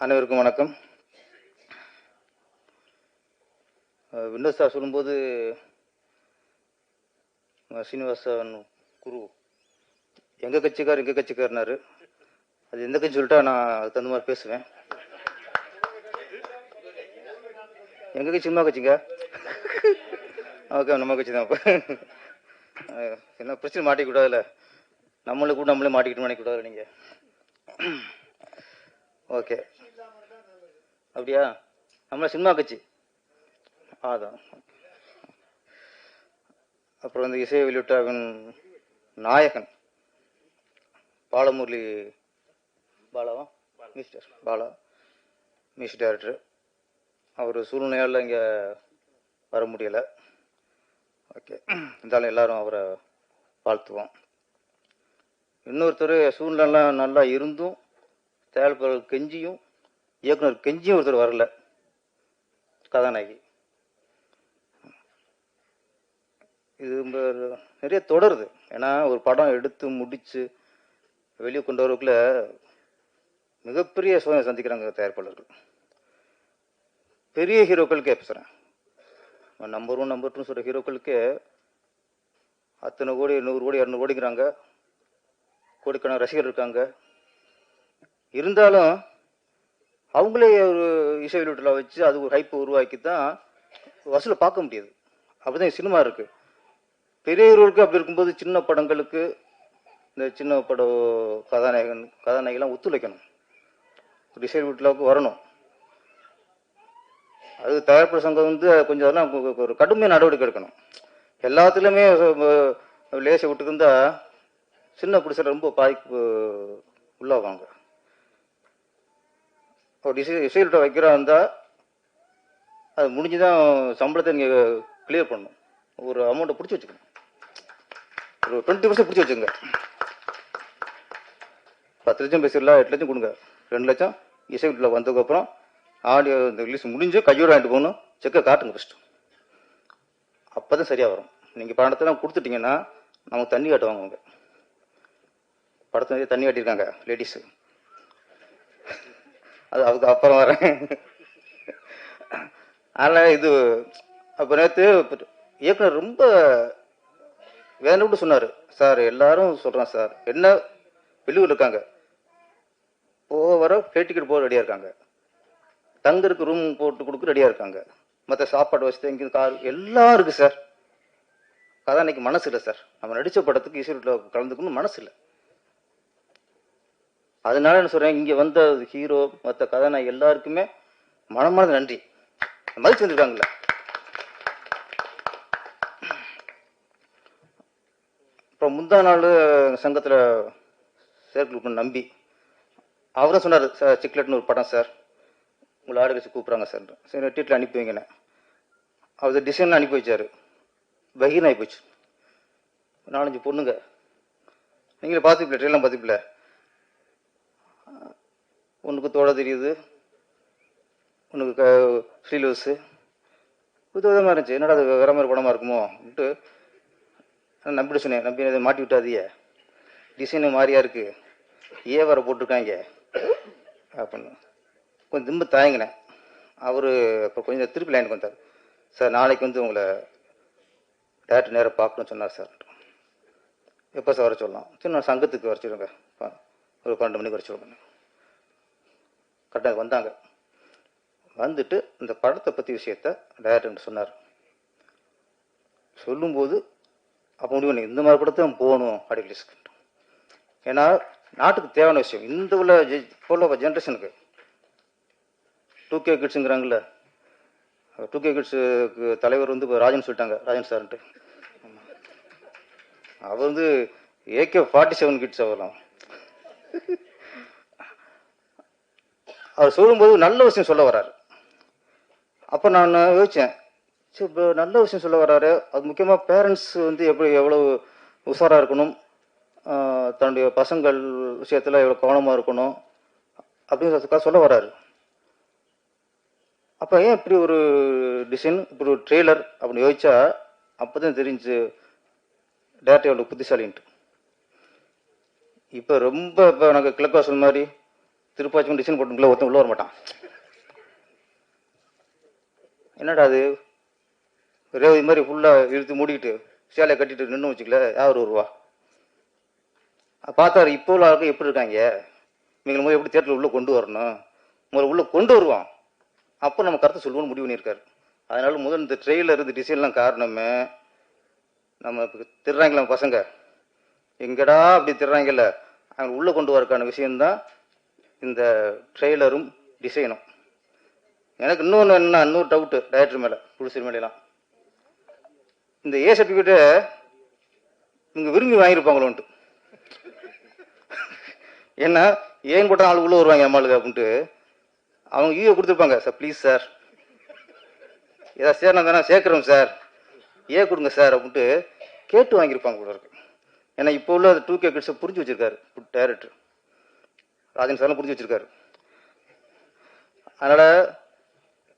அனைவருக்கும் வணக்கம். அஹ் Windows sir சொல்லும்போது ஸ்ரீனிவாசன் சீனிவாசன் குரு எங்கள் கட்சிக்கார் எங்கள் கட்சிக்காரனாரு அது எந்த கட்சி சொல்லிட்டா நான் அதுக்கு தகுந்த மாதிரி பேசுவேன். எங்கள் கட்சி சினிமா கட்சிங்க? ஓகே நம்ம கட்சி தான் அப்போ. என்ன பிரச்சனை மாட்டிக்கூடாதுல்ல நம்மளுக்கு கூட நம்மளே மாட்டிக்கிட்டு மாட்டிக்கூடாதுல்ல நீங்கள் ஓகே. அப்படியா? நம்மளா சினிமா கட்சி. அதான். அப்புறம் வந்து இசை வெளியிட்டாவின் நாயகன். பாலமுரளி பாலாவா? மிஸ்டர் பாலா. மியூசிக் டைரக்டர் அவர் சூழ்நிலையால் இங்கே வர முடியலை. ஓகே இருந்தாலும் எல்லாரும் அவரை வாழ்த்துவோம். இன்னொருத்தர் சூழ்நிலாம் நல்லா இருந்தும் தேவைகள் கெஞ்சியும் இயக்குனர் கெஞ்சியும் ஒருத்தர் வரல. கதாநாயகி. இது நிறைய தொடருது. ஏன்னா ஒரு படம் எடுத்து முடித்து வெளியே கொண்டு வரக்குள்ள மிகப்பெரிய சோதனை சந்திக்கிறாங்க தயாரிப்பாளர்கள். பெரிய ஹீரோக்களுக்கே பேசுகிறேன் நம்பர் ஒன் நம்பர் டூன்னு சொல்கிற ஹீரோக்களுக்கே அத்தனை கோடி நூறு கோடி இரநூறு கோடிங்கிறாங்க. கோடிக்கணக்கான ரசிகர் இருக்காங்க. இருந்தாலும் அவங்களே ஒரு இசை வெளியீட்டில் வச்சு அது ஒரு ஹைப்பை உருவாக்கி தான் வசூலை பார்க்க முடியுது. அப்படிதான் சினிமா இருக்கு. பெரிய அப்படி இருக்கும்போது சின்ன படங்களுக்கு இந்த சின்ன படம் கதாநாயகன் கதாநாயகெல்லாம் ஒத்துழைக்கணும். ஒரு இசை வீட்டில் வரணும். அது தயாரிப்பு சங்கம் வந்து கொஞ்சம் அதெல்லாம் ஒரு கடுமையான நடவடிக்கை எடுக்கணும். எல்லாத்துலேயுமே லேசை விட்டுருந்தா சின்ன பிடிச்சல ரொம்ப பாதிப்பு உள்ளாவாங்க. ஒரு இசை இசையிட்ட வைக்கிறா இருந்தால் அது முடிஞ்சு தான் சம்பளத்தை நீங்கள் கிளியர் பண்ணணும். ஒரு அமௌண்ட்டை பிடிச்சி வச்சுக்கணும். ஒரு டுவெண்ட்டி பர்சன்ட் பிடிச்சி வச்சுங்க பத்து லட்சம் பேசிடலாம் எட்டு லட்சம் கொடுங்க. ரெண்டு லட்சம் இசை வீட்டில் வந்ததுக்கப்புறம் ஆடியோ இந்த ரிலீஸ் முடிஞ்சு கையோட வாங்கிட்டு போகணும். செக்கை காட்டுங்க ஃபஸ்ட்டு அப்போ தான் சரியாக வரும். நீங்கள் பணத்தெல்லாம் கொடுத்துட்டீங்கன்னா நமக்கு தண்ணி காட்டுவாங்க அவங்க படத்தை தண்ணி காட்டியிருக்காங்க லேடிஸு அது அதுக்கு அப்புறம் வரேன். அதனால் இது அப்போ நேற்று இயக்குனர் ரொம்ப வேதனை விட்டு சொன்னார். சார் எல்லாரும் சொல்கிறேன் சார். என்ன வெளியூர் இருக்காங்க. போக வர ஃப்ளைட் டிக்கெட் போக ரெடியாக இருக்காங்க. தங்கருக்கு ரூம் போட்டு கொடுக்க ரெடியாக இருக்காங்க. மற்ற சாப்பாடு வசதி எங்கேயும் கார் எல்லாம் இருக்கு சார். கதாநாயகி மனசு இல்லை சார். நம்ம நடித்த படத்துக்கு இசையில் கலந்துக்கணும்னு மனசு இல்லை. அதனால என்ன சொல்றேன் இங்க வந்த ஹீரோ மற்ற கதாநாயகி எல்லாருக்குமே மனமார்ந்த நன்றி. மதிச்சு வந்திருக்காங்கல்ல? அப்புறம் முந்தா நாள் சங்கத்தில் சேர்க்கல் நம்பி அவரும் சொன்னார் சார் சிக்லெட்னு ஒரு படம் சார். உங்களை ஆடு வச்சு கூப்பிட்றாங்க சார். சரி டீட்டில் அனுப்பி வைங்கண்ணே அவர் டிசைன் அனுப்பி வச்சார். பகீர் ஆகி போச்சு. நாலஞ்சு பொண்ணுங்க. நீங்களே பார்த்துப்பில்ல ட்ரெயிலாம் பார்த்துப்பில்ல உனக்கு தோட தெரியுது. உனக்கு க ஸ்ரீலூஸு புது விதமாக இருந்துச்சு. என்னடா அது வேற மாதிரி படமாக இருக்குமோன்ட்டு நான் நம்பிட்டு சொன்னேன். நம்பி இதை மாட்டி விட்டாதியே டிசைனு மாதிரியா இருக்கு. ஏ வர போட்டிருக்காங்க. அப்படின்னு. கொஞ்சம் திரும்ப தயங்கினேன். அவர் இப்போ கொஞ்சம் திருப்பி லைனுக்கு வந்தார். சார் நாளைக்கு வந்து உங்களை டேரக்டர் நேராக பார்க்கணும்னு சொன்னார் சார். எப்போ சார் வர சொல்லலாம் சரி நான் சங்கத்துக்கு வர சொல்லுங்க. ஒரு பன்னெண்டு மணிக்கு வர சொல்லுங்க. கரெக்டாக வந்தாங்க. வந்துட்டு இந்த படத்தை பற்றி விஷயத்த டேரக்டர் சொன்னார். சொல்லும்போது அப்போ முடிவு இந்த மாதிரி படத்தை போகணும் அப்படி ஏன்னா நாட்டுக்கு தேவையான விஷயம். இந்த உள்ள ஜெ- உள்ள ஜென்ரேஷனுக்கு டூ கே கிட்ஸுங்கிறாங்கல்ல டூ கே கிட்ஸுக்கு தலைவர் வந்து இப்போ ராஜன் சொல்லிட்டாங்க ராஜன் சார்ன்ட்டு அவர் வந்து ஏகே ஃபார்ட்டி செவன் கிட்ஸ் அவர்லாம். அவர் சொல்லும்போது நல்ல விஷயம் சொல்ல வர்றாரு. அப்போ நான் யோசித்தேன் சரி இப்போ நல்ல விஷயம் சொல்ல வர்றாரு. அது முக்கியமாக பேரண்ட்ஸ் வந்து எப்படி எவ்வளோ உஷாராக இருக்கணும்? தன்னுடைய பசங்கள் விஷயத்தில் எவ்வளோ கவனமாக இருக்கணும்? அப்படின்னு சொல்ல வர்றாரு. அப்போ ஏன் இப்படி ஒரு டிசைன் இப்படி ஒரு ட்ரெய்லர் அப்படின்னு யோசிச்சா அப்போ தான் தெரிஞ்சு டேரக்டர் எவ்வளோ புத்திசாலின்ட்டு. இப்போ ரொம்ப இப்போ நாங்கள் கிழக்காசல் மாதிரி திருப்பாச்சும் டிசைன் போட்டுக்குள்ள ஒருத்தன் உள்ள வர மாட்டான் என்னடா அது? ரேவதி மாதிரி ஃபுல்லாக இழுத்து மூடிக்கிட்டு சேலையை கட்டிட்டு நின்று வச்சுக்கல யார் வருவா? பார்த்தாரு இப்போ உள்ள ஆளுக்கு எப்படி இருக்காங்க? இவங்களை முதல்ல எப்படி தேட்டரில் உள்ளே கொண்டு வரணும்? முதல்ல உள்ளே கொண்டு வருவோம் அப்போ நம்ம கருத்தை சொல்லுவோம்னு முடிவு பண்ணியிருக்காரு. அதனால முதல் இந்த ட்ரெயிலில் இருந்து டிசைன்லாம் காரணமே நம்ம இப்போ திருறாங்களா பசங்க. எங்கடா அப்படி திருறாங்கல்ல? அவங்க உள்ளே கொண்டு வரக்கான விஷயம்தான் இந்த ட்ரெய்லரும் டிசைனும் எனக்கு இன்னொன்று என்ன இன்னொரு டவுட்டு டைரக்டர் மேலே புடிசர் மேலாம் இந்த ஏ சர்டிஃபிகேட்டை இவங்க விரும்பி வாங்கியிருப்பாங்களோன்ட்டு. ஏன்னா ஏன் போட்ட ஆள் உள்ளே வருவாங்க அம்மாளுக்கு அப்படின்ட்டு அவங்க ஈயோ கொடுத்துருப்பாங்க. சார் ப்ளீஸ் சார் ஏதாவது சேர்னா தானே சேர்க்குறோம் சார் ஏ கொடுங்க சார் அப்படின்ட்டு கேட்டு வாங்கியிருப்பாங்க கூட இருக்கு. ஏன்னா இப்போ உள்ள டூ கே கிட்ஸை புரிஞ்சு வச்சுருக்காரு டைரக்டர் ராஜன் சார்லாம் புரிஞ்சு வச்சிருக்காரு. அதனால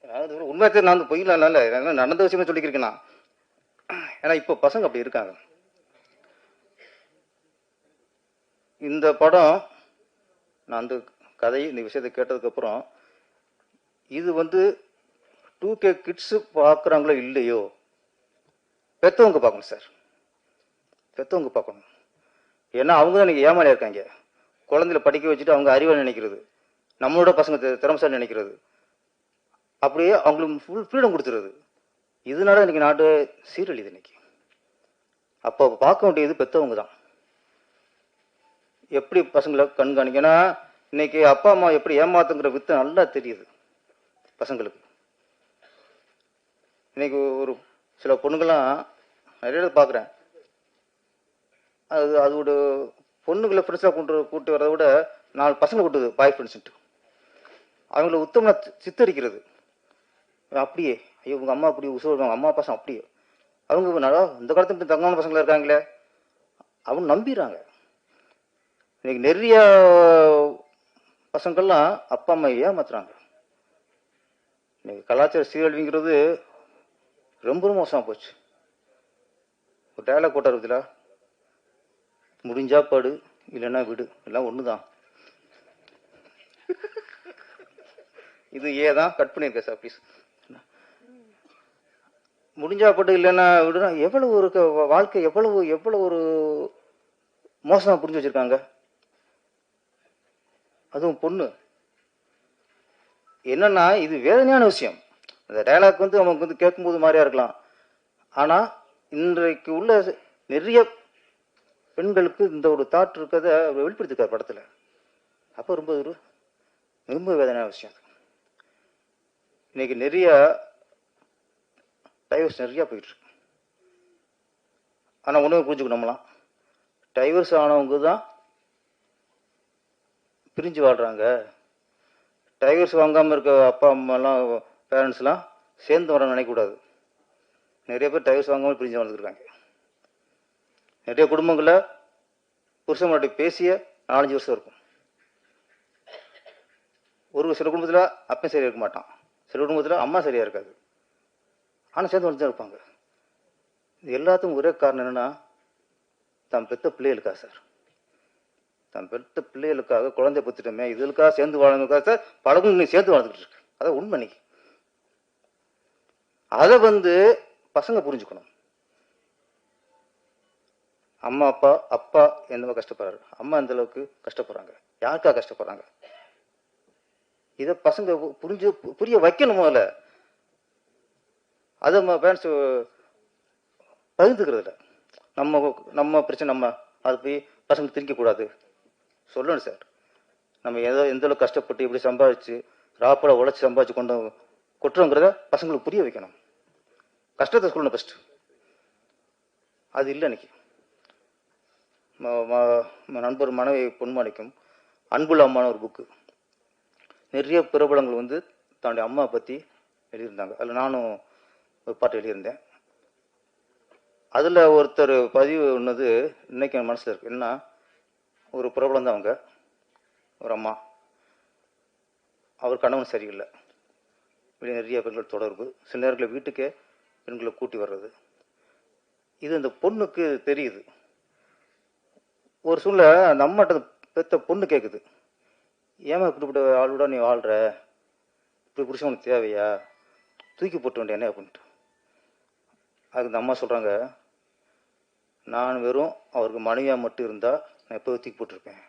அதாவது தெரியும் நான் வந்து பொய்யலாம் இல்லை நடந்த விஷயமே சொல்லிக்கிருக்கேன் நான். ஏன்னா இப்போ பசங்க அப்படி இருக்காங்க. இந்த படம் நான் அந்த கதை இந்த விஷயத்தை கேட்டதுக்கப்புறம் இது வந்து டூ கே கிட்ஸு பார்க்குறாங்களோ இல்லையோ பெற்றவங்க பார்க்கணும் சார் பெற்றவங்க பார்க்கணும். ஏன்னா அவங்க தான் இன்னைக்கு ஏமாளியா இருக்காங்க. குழந்தைல படிக்க வச்சுட்டு அவங்க அறிவாளி நினைக்கிறது. நம்மளோட பசங்க திறமசாலி நினைக்கிறது. அப்படியே அவங்களுக்கு ஃபுல் ஃப்ரீடம் கொடுத்துருது. இதனால இன்னைக்கு நாடு சீரழிது இன்னைக்கு. அப்போ பார்க்க வேண்டியது பெற்றவங்க தான். எப்படி பசங்களை கண்காணிக்கனா இன்னைக்கு அப்பா அம்மா எப்படி ஏமாத்துங்கிற வித்து நல்லா தெரியுது பசங்களுக்கு. இன்னைக்கு ஒரு சில பொண்ணுங்கள்லாம் நிறைய பார்க்குறேன். அது அதோட பொண்ணுங்களை ஃப்ரெண்ட்ஸாக கொண்டு கூட்டி வரதை விட நாலு பசங்களை கூட்டுது பாய் ஃப்ரெண்ட்ஸுட்டு அவங்கள உத்தமனா சித்தரிக்கிறது. அப்படியே ஐயோ உங்கள் அம்மா அப்படி உசுவாங்க அம்மா பசங்க அப்படியே. அவங்க நல்லா இந்த காலத்துல இப்படி தங்கமான பசங்களாக இருக்காங்களே. அவங்க நம்பிடுறாங்க. இன்னைக்கு நிறைய பசங்கள்லாம் அப்பா அம்மா ஏமாத்துறாங்க இன்னைக்கு கலாச்சார சீரழிவுங்கிறது ரொம்ப மோசமாக போச்சு. ஒரு டயலாக் போட்டார் இதுல முடிஞ்சா படு இல்லைன்னா விடு. எல்லாம் ஒன்று தான் இது ஏ தான் கட் பண்ணியிருக்கேன் சார் ப்ளீஸ் முடிஞ்சா படு இல்லைன்னா விடுனா எவ்வளவு ஒரு வாழ்க்கை எவ்வளவு எவ்வளவு ஒரு மோசமா புரிஞ்சு வச்சிருக்காங்க? அதுவும் பொண்ணு. என்னன்னா இது வேதனையான விஷயம். அந்த டைலாக் வந்து அவங்களுக்கு வந்து கேட்கும்போது மாதிரியா இருக்கலாம். ஆனா இன்றைக்கு உள்ள நிறைய பெண்களுக்கு இந்த ஒரு தாட் இருக்கிறத அவர் வெளிப்படுத்திருக்கார் படத்தில். அப்போ ரொம்ப ஒரு ரொம்ப வேதனையான விஷயம் அது. இன்னைக்கு நிறைய டைவர்ஸ் நிறையா போயிட்டுருக்கு ஆனால் ஆனா உணவு டைவர்ஸ் ஆனவங்க தான் பிரிஞ்சு வாழ்கிறாங்க டைவர்ஸ் வாங்காமல் இருக்க அப்பா அம்மாலாம் பேரண்ட்ஸ்லாம் சேர்ந்து வர நினைக்கக்கூடாது. நிறைய பேர் டைவர்ஸ் வாங்காமல் பிரிஞ்சு வாழ்ந்துருக்காங்க நிறைய குடும்பங்களில் புருஷன் முன்னாடி பேசிய நாலஞ்சு வருஷம் இருக்கும். ஒரு சில குடும்பத்துல அப்பன் சரியா இருக்க மாட்டான். சில குடும்பத்துல அம்மா சரியா இருக்காது. ஆனா சேர்ந்து வந்து தான் இருப்பாங்க. இது எல்லாத்துக்கும் ஒரே காரணம் என்னன்னா தான் பெத்த பிள்ளைகளுக்கா சார். தான் பெத்த பிள்ளைகளுக்காக குழந்தை பத்துட்டோமே இதுக்காக சேர்ந்து வாழணுக்காக சார் பழகும் இன்னைக்கு சேர்ந்து வாழ்ந்துட்டு இருக்கு. அதான் உண்மை அதை வந்து பசங்க புரிஞ்சுக்கணும். அம்மா அப்பா அப்பா எந்த கஷ்டப்படுறாரு. அம்மா அந்த அளவுக்கு கஷ்டப்படுறாங்க? யாருக்கா கஷ்டப்படுறாங்க? இதை பசங்க புரிஞ்சு புரிய வைக்கணும் முதல்ல. அதை நம்ம பேரண்ட்ஸ் பகிர்ந்துக்கிறது இல்லை நம்ம நம்ம பிரச்சனை நம்ம அது போய் பசங்க திரிக்கக்கூடாது சொல்லணும் சார். நம்ம ஏதோ எந்த அளவுக்கு கஷ்டப்பட்டு இப்படி சம்பாதிச்சு ராப்பட உழைச்சி சம்பாதிச்சு கொண்டு கொட்டுறோங்கிறத பசங்களுக்கு புரிய வைக்கணும். கஷ்டத்தை சொல்லணும் ஃபஸ்ட்டு அது இல்லை இன்னைக்கு. நண்பர் மனைவி பொன்மாணிக்கம். அன்புள்ள அம்மான ஒரு புக்கு நிறைய பிரபலங்கள் வந்து தன்னுடைய அம்மா பற்றி எழுதியிருந்தாங்க. அதில் நானும் ஒரு பாட்டு எழுதியிருந்தேன். அதில் ஒருத்தர் பதிவு ஒன்றது இன்னைக்கு என் மனசில் இருக்கு. என்ன ஒரு பிரபலம் தான் அவங்க. ஒரு அம்மா. அவர் கணவன் சரியில்லை. வெளியே நிறைய பெண்கள் தொடர்பு. சில நேரங்களில் வீட்டுக்கே பெண்களை கூட்டி வர்றது. இது இந்த பொண்ணுக்கு தெரியுது. ஒரு சூழ்நிலை அந்த அம்மாட்ட பெத்த பொண்ணு கேட்குது ஏமா இப்படிப்பட்ட ஆளோட நீ வாழ்கிற இப்படி புருஷன் உனக்கு தேவையா? தூக்கி போட்டு வேண்டிய என்ன அப்படின்ட்டு அதுக்கு இந்த அம்மா சொல்கிறாங்க நான் வெறும் அவருக்கு மனைவியாக மட்டும் இருந்தால் நான் எப்போ தூக்கி போட்டிருப்பேன்.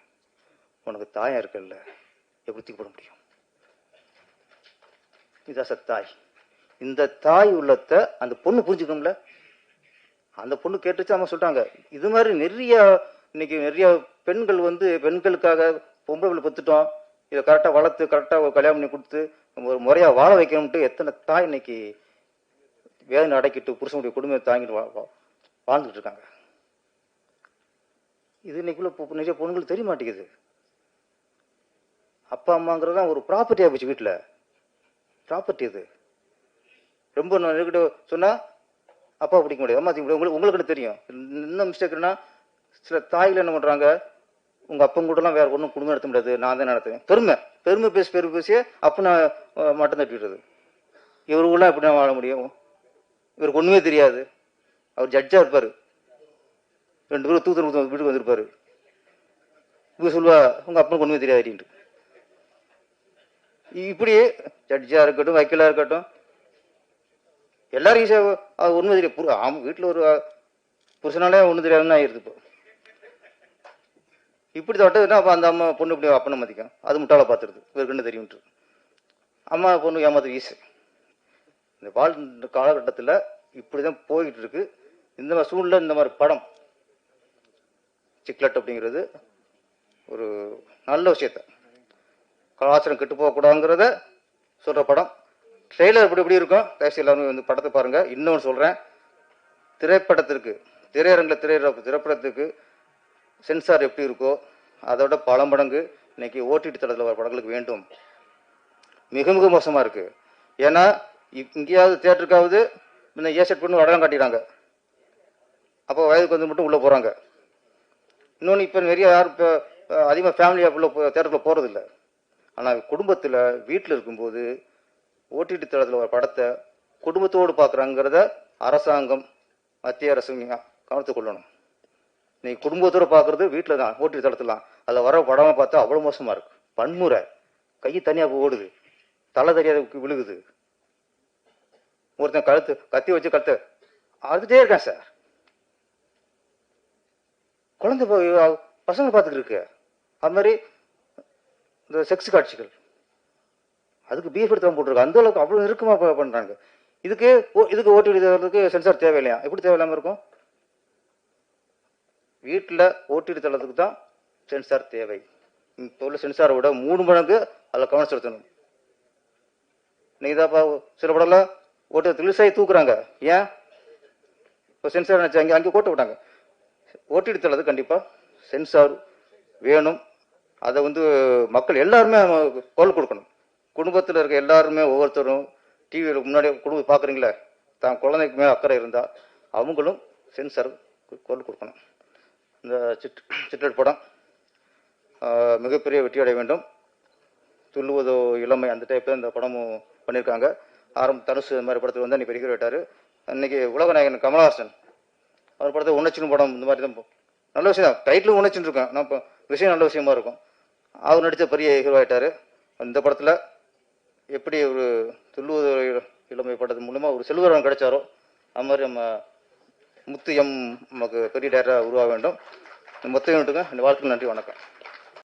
உனக்கு தாயாக இருக்கல்ல எப்படி தூக்கி போட முடியும்? இதான் சார் தாய். இந்த தாய் உள்ளத்தை அந்த பொண்ணு புரிஞ்சுக்கணும்ல? அந்த பொண்ணு கேட்டுச்சு அம்மா சொல்றாங்க இது மாதிரி நிறைய இன்னைக்கு நிறைய பெண்கள் வந்து பெண்களுக்காக பொம்பளை பிள்ளை இதை கரெக்டாக வளர்த்து கரெக்டாக கல்யாணம் பண்ணி கொடுத்து ஒரு முறையாக வாழ வைக்கணும்ட்டு எத்தனை தாய் இன்னைக்கு வேதனை அடக்கிட்டு புருஷனுடைய குடும்பத்தை தாங்கிட்டு வா- வாழ்ந்துட்டு இருக்காங்க. இது இன்னைக்குள்ள பொ- நிறைய பொண்ணுங்களுக்கு தெரிய மாட்டேங்குது. அப்பா அம்மாங்கிறது தான் ஒரு ப்ராப்பர்ட்டி போச்சு வீட்டில் ப்ராப்பர்ட்டி இது ரொம்ப நான் சொன்னால் அப்பா பிடிக்க முடியாது. அம்மா உங்களுக்கு உங்களுக்கு தெரியும்? என்ன மிஸ்டேக்னா சில தாய்கள் என்ன பண்ணுறாங்க உங்கள் அப்பன் கூடலாம் வேற ஒன்றும் குடும்பம் நடத்த முடியாது. நான் தான் நடத்துவேன். பெருமை. பெருமை பேசி பெருமை பேசியே அப்போ நான் அஹ், மட்டம் தட்டிடுறது. இவருக்குள்ள எப்படி நான் வாழ முடியும்? இவருக்கு ஒன்றுமே தெரியாது. அவர் ஜட்ஜா இருப்பார். ரெண்டு பேரும் தூத்து வீட்டுக்கு வந்திருப்பாரு. இவங்க சொல்லுவா உங்கள் அப்பனுக்கு ஒன்றுமே தெரியாது அப்படின்ட்டு. இப்படி ஜட்ஜாக இருக்கட்டும் வக்கீலாக இருக்கட்டும் எல்லாரும் ஈஸியாக அது ஒன்றுமே தெரியும் புரு ஆமாம் வீட்டில் ஒரு புருஷனாலே ஒன்றும் தெரியாதுன்னு ஆயிடுது இப்போ. இப்படி தொட்டதுன்னா அப்போ அந்த அம்மா பொண்ணு இப்படி அப்பனை மதிக்கும் அது முட்டாளை பார்த்துருது. இவருக்கு என்ன தெரியும்ட்டு அம்மா பொண்ணு ஏமாத்து ஈஸி இந்த வாழ் காலகட்டத்தில் இப்படி தான் போய்கிட்டு இருக்கு. இந்த மாதிரி சூழ்நிலை இந்த மாதிரி படம். சிக்லட் அப்படிங்கிறது ஒரு நல்ல விஷயத்த. கலாச்சாரம் கெட்டு போகக்கூடாதுங்கிறத சொல்கிற படம். ட்ரெய்லர் இப்படி இப்படி இருக்கும். தயவுசெய்து எல்லாரும் வந்து படத்தை பாருங்கள் இன்னொன்று சொல்கிறேன் திரைப்படத்திற்கு திரையரங்கில் திரை திரைப்படத்துக்கு சென்சார் எப்படி இருக்கோ அதோட பல மடங்கு இன்னைக்கு ஓடிடி தளத்தில் வர படங்களுக்கு வேண்டும். மிக மிக மோசமாக இருக்குது ஏன்னா இங்கேயாவது தேட்டருக்காவது முன்ன ஏசெட் பண்ணி வடகம் காட்டிடுறாங்க அப்போ வயதுக்கு வந்து மட்டும் உள்ளே போகிறாங்க இன்னொன்று இப்போ நிறைய யாரும் இப்போ அதிகமாக ஃபேமிலியாக உள்ள தேட்டருக்குள்ளே போகிறதில்ல ஆனால் குடும்பத்தில் வீட்டில் இருக்கும்போது ஓடிடி தளத்தில் ஒரு படத்தை குடும்பத்தோடு பார்க்குறாங்கிறத அரசாங்கம் மத்திய அரசு கவனத்துக் கொள்ளணும். நீ குடும்பத்தோட பார்க்கறது வீட்டில் தான் ஓட்டி தளத்துலாம் தான் அதில் வர படமாக பார்த்தா அவ்வளோ மோசமாக இருக்கு. பன்முறை. கை தனியாக ஓடுது. தலை தெரியாத விழுகுது. ஒருத்தன் கழுத்து கத்தி வச்சு கழுத்து அறுத்துட்டே இருக்கேன் சார். குழந்தை பசங்க பார்த்துட்டு இருக்கு. அது மாதிரி இந்த செக்ஸ் காட்சிகள். அதுக்கு பீஃப் எடுத்து போட்டுருக்கு அந்த அளவுக்கு அவ்வளோ நெருக்கமாக பண்றாங்க. இதுக்கு ஓ- இதுக்கு ஓட்டு எழுதுறதுக்கு சென்சார் தேவையில்லையா? எப்படி தேவையில்லாம இருக்கும்? வீட்டில் ஓடிடி தளத்துக்கு தான் சென்சார் தேவை. இப்போ உள்ள சென்சாரை விட மூணு மடங்கு அதில் கவனம் செலுத்தணும். நீங்கள் தான் சில படம்லாம் ஓட்டு ரிலீஸாகி தூக்குறாங்க. ஏன்? இப்போ சென்சார் நினச்சி அங்கே அங்கே கோட்டை விட்டாங்க. ஓடிடி தள்ளது கண்டிப்பாக சென்சார் வேணும். அதை வந்து மக்கள் எல்லாருமே குரல் கொடுக்கணும். குடும்பத்தில் இருக்க எல்லாருமே ஒவ்வொருத்தரும் டிவியில் முன்னாடி குடும்பம் பார்க்குறீங்களே தான் குழந்தைக்குமே அக்கறை இருந்தால் அவங்களும் சென்சார் குரல் கொடுக்கணும். இந்த சிட் சிற்றட் படம் மிகப்பெரிய வெற்றி அடைய வேண்டும். துள்ளுவதோ இளமை அந்த டைப்பில் இந்த படமும் பண்ணியிருக்காங்க ஆரம்ப தனுசு இந்த மாதிரி படத்தில் வந்து அன்றைக்கி பெரிய விட்டார். அன்றைக்கி உலகநாயகன் கமலஹாசன் அவர் படத்தை உணர்ச்சின்னு படம் இந்த மாதிரி தான் நல்ல விஷயம் தான். டைட்டிலும் உணர்ச்சின்னு இருக்கேன். நான் இப்போ விஷயம் நல்ல விஷயமா இருக்கும். அவர் நடித்த பெரிய ஹீரோ ஆகிட்டார் இந்த படத்தில் எப்படி ஒரு துள்ளுவது இளமை படத்து மூலமா ஒரு செல்வரம் கிடைச்சாரோ அது மாதிரி நம்ம முத்து எம் நமக்கு பெரிய டேரக்டராக உருவாக வேண்டும். இந்த மொத்த யூனிட்டுங்க இந்த வாழ்க்கையில் நன்றி வணக்கம்.